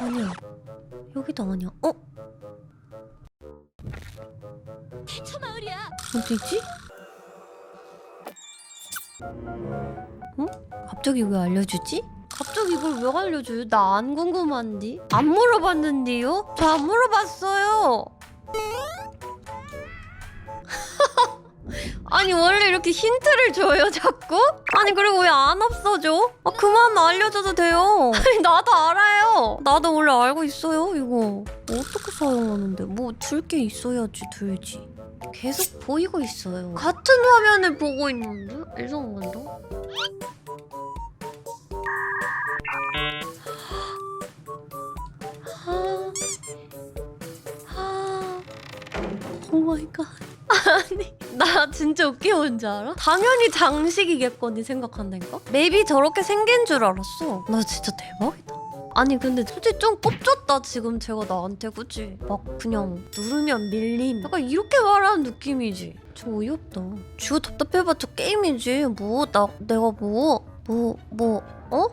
아니야. 여기도 아니야. 어? 대처 마을이야. 어디지? 어? 갑자기 왜 알려주지? 갑자기 이걸 왜 알려줘요? 나 안 궁금한디? 안 물어봤는데요? 저 안 물어봤어요. 아니 원래 이렇게 힌트를 줘요 자꾸? 아니 그리고 왜 안 없어져? 아 그만 알려줘도 돼요 아니 나도 알아요 나도 원래 알고 있어요 이거 어떻게 사용하는데 뭐 줄 게 있어야지 들지 계속 보이고 있어요 같은 화면을 보고 있는데? 이상한데? 오 마이 갓 아니 나 진짜 웃긴 뭔지 알아? 당연히 장식이겠거니 생각한다니까? 맵이 저렇게 생긴 줄 알았어 나 진짜 대박이다 아니 근데 솔직히 좀 꼽졌다 지금 제가 나한테 그치? 막 그냥 누르면 밀림 약간 이렇게 말하는 느낌이지 좀 어이없다 지가 답답해봤자 게임이지 뭐 나 내가 뭐 뭐 뭐 어?